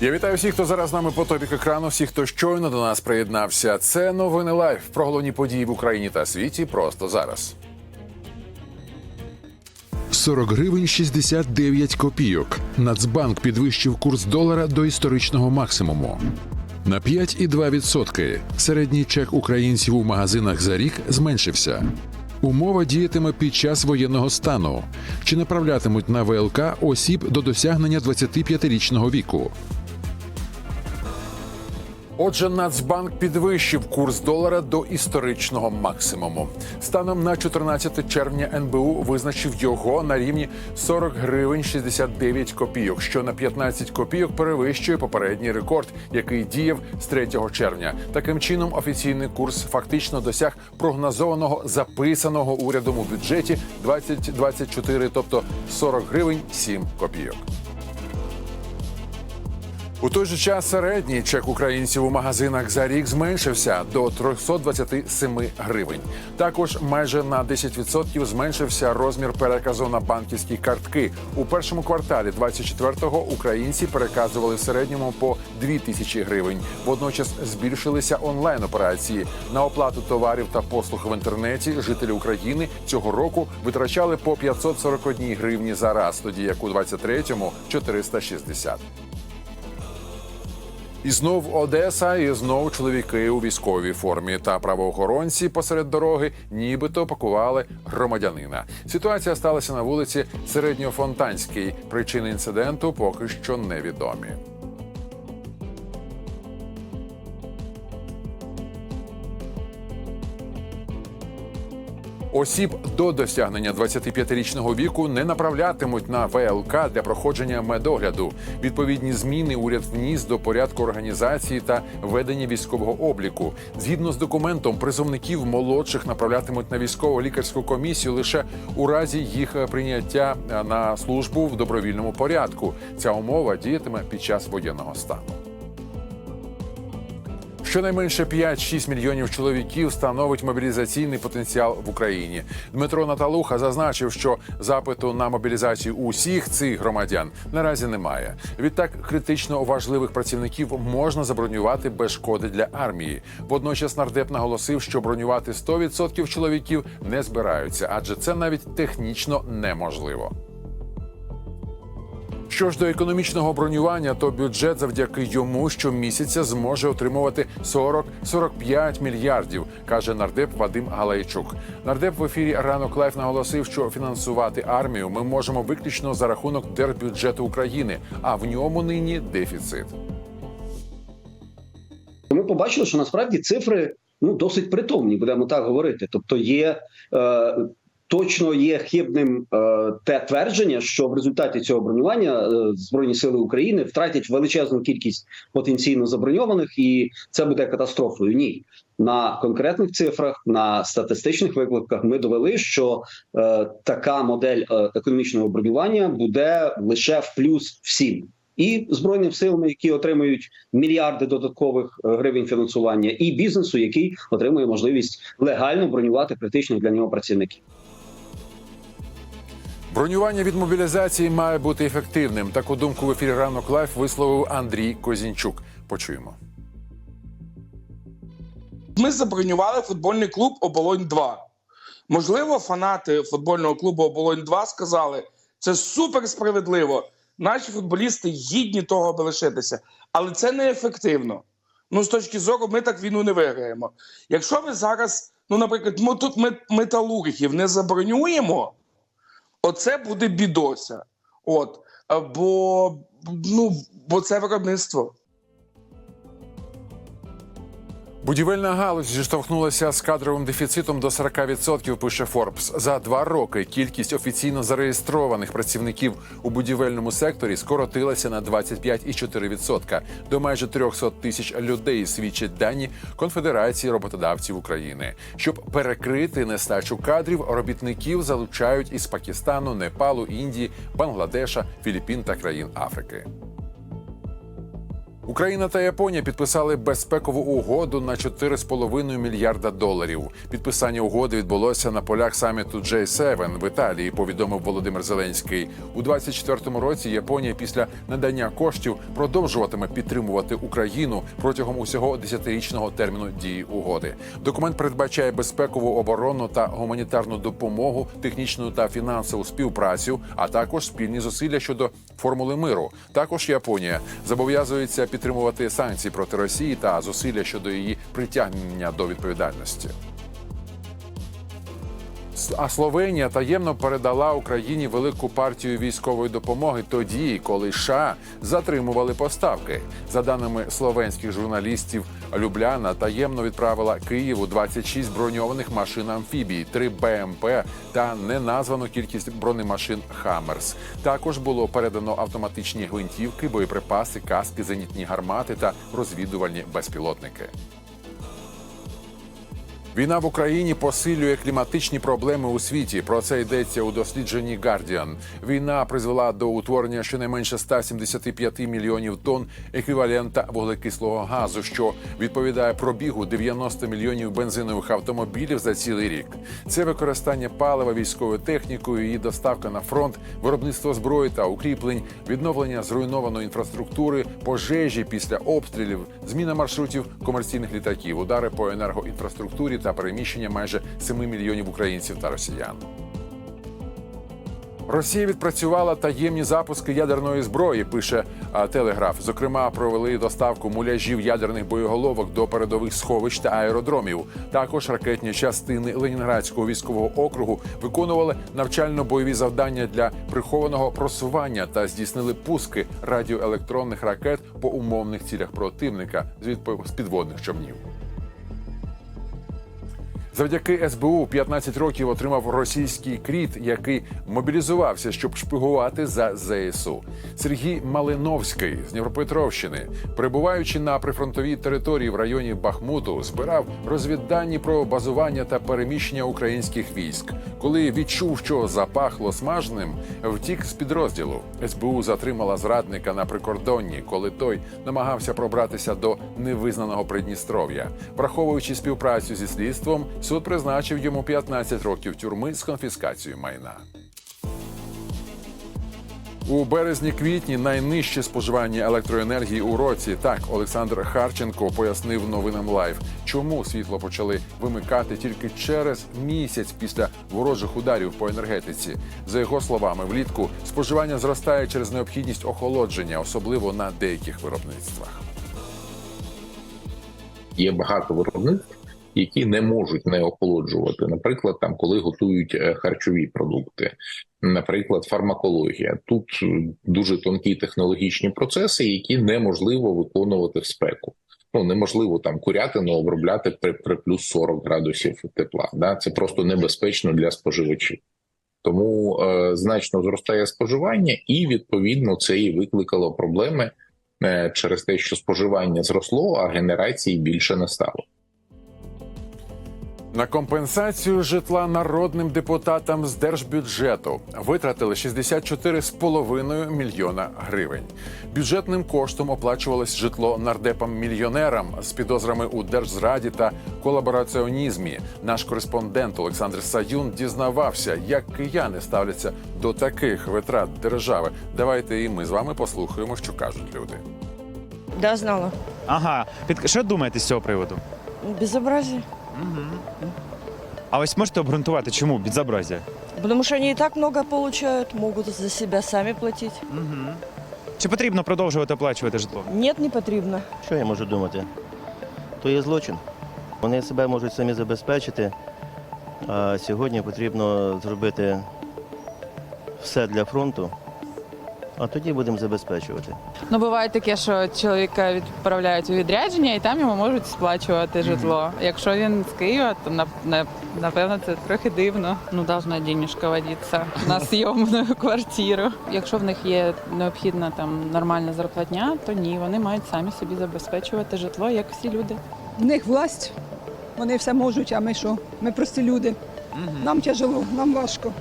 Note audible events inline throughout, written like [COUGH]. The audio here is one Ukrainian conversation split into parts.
Я вітаю всіх, хто зараз з нами по тобік екрану. Всіх, хто щойно до нас приєднався. Це новини лайф про головні події в Україні та світі. Просто зараз. 40 гривень 69 копійок. Нацбанк підвищив курс долара до історичного максимуму. На 5,2%. Середній чек українців у магазинах за рік зменшився. Умова діятиме під час воєнного стану. Чи направлятимуть на ВЛК осіб до досягнення 25-річного віку? Отже, Нацбанк підвищив курс долара до історичного максимуму. Станом на 14 червня НБУ визначив його на рівні 40 гривень 69 копійок, що на 15 копійок перевищує попередній рекорд, який діяв з 3 червня. Таким чином, офіційний курс фактично досяг прогнозованого записаного урядом у бюджеті 2024, тобто 40 гривень 7 копійок. У той же час середній чек українців у магазинах за рік зменшився до 327 гривень. Також майже на 10% зменшився розмір переказу на банківські картки. У першому кварталі 24-го українці переказували в середньому по 2 тисячі гривень. Водночас збільшилися онлайн операції на оплату товарів та послуг в інтернеті. Жителі України цього року витрачали по 541 гривні за раз, тоді як у 23-му – 460. І знов Одеса, і знов чоловіки у військовій формі та правоохоронці посеред дороги, нібито пакували громадянина. Ситуація сталася на вулиці Середньофонтанській. Причини інциденту поки що невідомі. Осіб до досягнення 25-річного віку не направлятимуть на ВЛК для проходження медогляду. Відповідні зміни уряд вніс до порядку організації та ведення військового обліку. Згідно з документом, призовників молодших направлятимуть на військово лікарську комісію лише у разі їх прийняття на службу в добровільному порядку. Ця умова діятиме під час воєнного стану. Щонайменше 5-6 мільйонів чоловіків становить мобілізаційний потенціал в Україні. Дмитро Наталуха зазначив, що запиту на мобілізацію усіх цих громадян наразі немає. Відтак критично важливих працівників можна забронювати без шкоди для армії. Водночас нардеп наголосив, що бронювати 100% чоловіків не збираються, адже це навіть технічно неможливо. Що ж до економічного бронювання, то бюджет завдяки йому щомісяця зможе отримувати 40-45 мільярдів, каже нардеп Вадим Галайчук. Нардеп в ефірі ранок лайф наголосив, що фінансувати армію ми можемо виключно за рахунок держбюджету України, а в ньому нині дефіцит. Ми побачили, що насправді цифри ну досить притомні, будемо так говорити. Тобто, є е, точно є хибним е, те твердження, що в результаті цього бронювання е, збройні сили України втратять величезну кількість потенційно заброньованих, і це буде катастрофою. Ні. На конкретних цифрах, на статистичних викликах, ми довели, що е, така модель е, економічного бронювання буде лише в плюс всім і збройним силам, які отримують мільярди додаткових е, гривень фінансування, і бізнесу, який отримує можливість легально бронювати критичних для нього працівників. Бронювання від мобілізації має бути ефективним. Таку думку в ефірі ранок лайф висловив Андрій Козінчук. Почуємо. Ми забронювали футбольний клуб Оболонь 2 Можливо, фанати футбольного клубу Оболонь 2 сказали, це супер справедливо. Наші футболісти гідні того, аби лишитися, але це неефективно. Ну, з точки зору, ми так війну не виграємо. Якщо ви зараз, ну, наприклад, ми тут ми металургів не забронюємо, оце буде бідося. От, бо, ну, бо це виробництво. Будівельна галузь зіштовхнулася з кадровим дефіцитом до 40%, пише Форбс. За два роки кількість офіційно зареєстрованих працівників у будівельному секторі скоротилася на 25,4% до майже 300 тисяч людей. Свідчать дані Конфедерації роботодавців України. Щоб перекрити нестачу кадрів, робітників залучають із Пакистану, Непалу, Індії, Бангладеша, Філіппін та країн Африки. Україна та Японія підписали безпекову угоду на 4,5 мільярда доларів. Підписання угоди відбулося на полях саміту J7 в Італії. Повідомив Володимир Зеленський. У 2024 році Японія після надання коштів продовжуватиме підтримувати Україну протягом усього десятирічного терміну дії угоди. Документ передбачає безпекову оборону та гуманітарну допомогу, технічну та фінансову співпрацю, а також спільні зусилля щодо формули миру. Також Японія зобов'язується підтримувати санкції проти Росії та зусилля щодо її притягнення до відповідальності. А Словенія таємно передала Україні велику партію військової допомоги тоді, коли США затримували поставки. За даними словенських журналістів, Любляна таємно відправила Києву 26 броньованих машин амфібій, 3 БМП та неназвану кількість бронемашин Хаммерс. Також було передано автоматичні гвинтівки, боєприпаси, каски, зенітні гармати та розвідувальні безпілотники. Війна в Україні посилює кліматичні проблеми у світі. Про це йдеться у дослідженні Guardian. Війна призвела до утворення щонайменше 175 мільйонів тонн еквівалента вуглекислого газу, що відповідає пробігу 90 мільйонів бензинових автомобілів за цілий рік. Це використання палива військовою технікою, її доставка на фронт, виробництво зброї та укріплень, відновлення зруйнованої інфраструктури, пожежі після обстрілів, зміна маршрутів комерційних літаків, удари по енергоінфраструктурі та переміщення майже 7 мільйонів українців та росіян. Росія відпрацювала таємні запуски ядерної зброї. Пише телеграф. Зокрема, провели доставку муляжів ядерних боєголовок до передових сховищ та аеродромів. Також ракетні частини Ленінградського військового округу виконували навчально-бойові завдання для прихованого просування та здійснили пуски радіоелектронних ракет по умовних цілях противника з підводних човнів. Завдяки СБУ 15 років отримав російський кріт, який мобілізувався, щоб шпигувати за ЗСУ. Сергій Малиновський з Дніпропетровщини, перебуваючи на прифронтовій території в районі Бахмуту, збирав розвіддані про базування та переміщення українських військ. Коли відчув, що запахло смаженим, втік з підрозділу. СБУ затримала зрадника на прикордонні, коли той намагався пробратися до невизнаного Придністров'я. Враховуючи співпрацю зі слідством, суд призначив йому 15 років тюрми з конфіскацією майна. У березні-квітні найнижче споживання електроенергії у році. Так Олександр Харченко пояснив новинам Лайв, чому світло почали вимикати тільки через місяць після ворожих ударів по енергетиці. За його словами, влітку споживання зростає через необхідність охолодження, особливо на деяких виробництвах. є багато виробництв, які не можуть не охолоджувати. Наприклад, там коли готують е, харчові продукти, наприклад, фармакологія. Тут е, дуже тонкі технологічні процеси, які неможливо виконувати в спеку. Ну неможливо там курятину обробляти при, при плюс 40 градусів тепла. Да? Це просто небезпечно для споживачів. Тому е, значно зростає споживання, і відповідно це і викликало проблеми е, через те, що споживання зросло, а генерації більше не стало. На компенсацію житла народним депутатам з держбюджету витратили 64,5 мільйона гривень. Бюджетним коштом оплачувалось житло нардепам-мільйонерам з підозрами у держзраді та колабораціонізмі. Наш кореспондент Олександр Саюн дізнавався, як кияни ставляться до таких витрат держави. Давайте і ми з вами послухаємо, що кажуть люди. Да, знала. Ага, під що думаєте з цього приводу? Безобразие. А ось можете обґрунтувати, чому безобразие? Потому что они и так много получают, могут за себя сами платить. Чи потрібно продовжувати оплачувати житло? Нет, не потрібно. Що я можу думати? То є злочин. Вони себе можуть самі забезпечити, а сьогодні потрібно зробити все для фронту, а тоді будемо забезпечувати. Ну, буває таке, що чоловіка відправляють у відрядження і там йому можуть сплачувати житло. Якщо він з Києва, то на, на, напевно це трохи дивно. Ну, должна денежка водитися [LAUGHS] на зйомну квартиру. Якщо в них є необхідна там нормальна зарплатня, то ні, вони мають самі собі забезпечувати житло, як всі люди. В них власть, вони все можуть, а ми що? Ми прості люди. Нам тяжело, нам важко.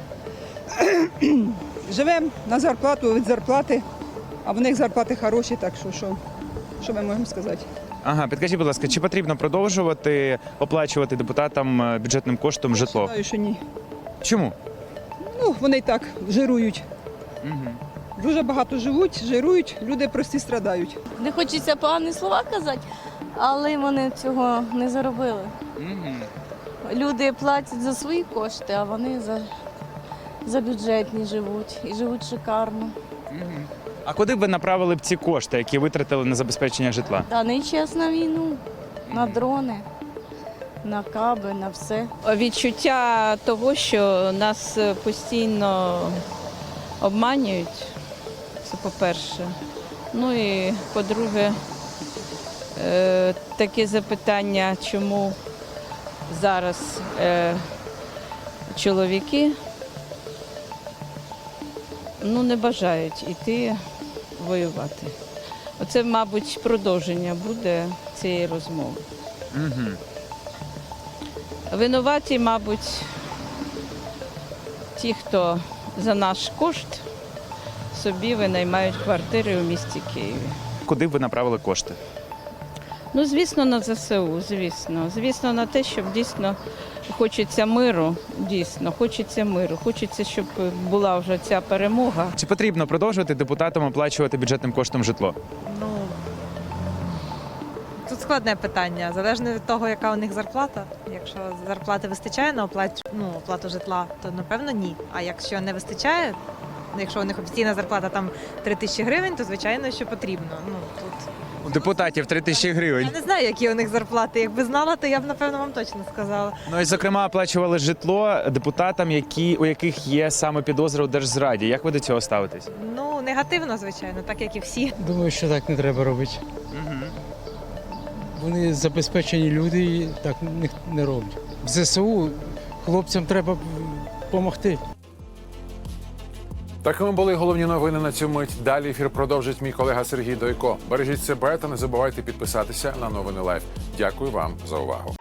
Живемо на зарплату від зарплати, а в них зарплати хороші, так що що, Що ми можемо сказати? Ага, підкажіть, будь ласка, чи потрібно продовжувати оплачувати депутатам е, бюджетним коштом житло? Вважаю, що ні. Чому? Ну, вони і так жирують. Угу. Дуже багато живуть, жирують, люди прості страдають. Не хочеться погані слова казати, але вони цього не заробили. Угу. Люди платять за свої кошти, а вони за, за бюджетні живуть і живуть шикарно. А куди б ви направили б ці кошти, які витратили на забезпечення житла? Та не час на війну, на дрони, на каби, на все. Відчуття того, що нас постійно обманюють, це по-перше. Ну і по-друге, е, таке запитання, чому зараз е, чоловіки ну, не бажають іти воювати. Оце, мабуть, продовження буде цієї розмови. Угу. Винуваті, мабуть, ті, хто за наш кошт собі винаймають квартири у місті Києві. Куди б ви направили кошти? Ну, звісно, на ЗСУ, звісно. Звісно, на те, щоб дійсно хочеться миру, дійсно, хочеться миру, хочеться, щоб була вже ця перемога. Чи потрібно продовжувати депутатам оплачувати бюджетним коштом житло? Ну тут складне питання. Залежно від того, яка у них зарплата. Якщо зарплати вистачає на оплату, ну, оплату житла, то напевно ні. А якщо не вистачає, якщо у них офіційна зарплата там 3 тисячі гривень, то звичайно, що потрібно. Ну тут У депутатів 3 тисячі гривень. я не знаю, які у них зарплати. Якби знала, то я б напевно вам точно сказала. Ну і зокрема оплачували житло депутатам, які у яких є саме підозра у держзраді. Як ви до цього ставитесь? Ну негативно, звичайно, так як і всі. Думаю, що так не треба робити. Угу. Вони забезпечені люди і так не, не роблять. В ЗСУ хлопцям треба допомогти. Такими були головні новини на цю мить. Далі ефір продовжить мій колега Сергій Дойко. Бережіть себе та не забувайте підписатися на новини Лайф. Дякую вам за увагу.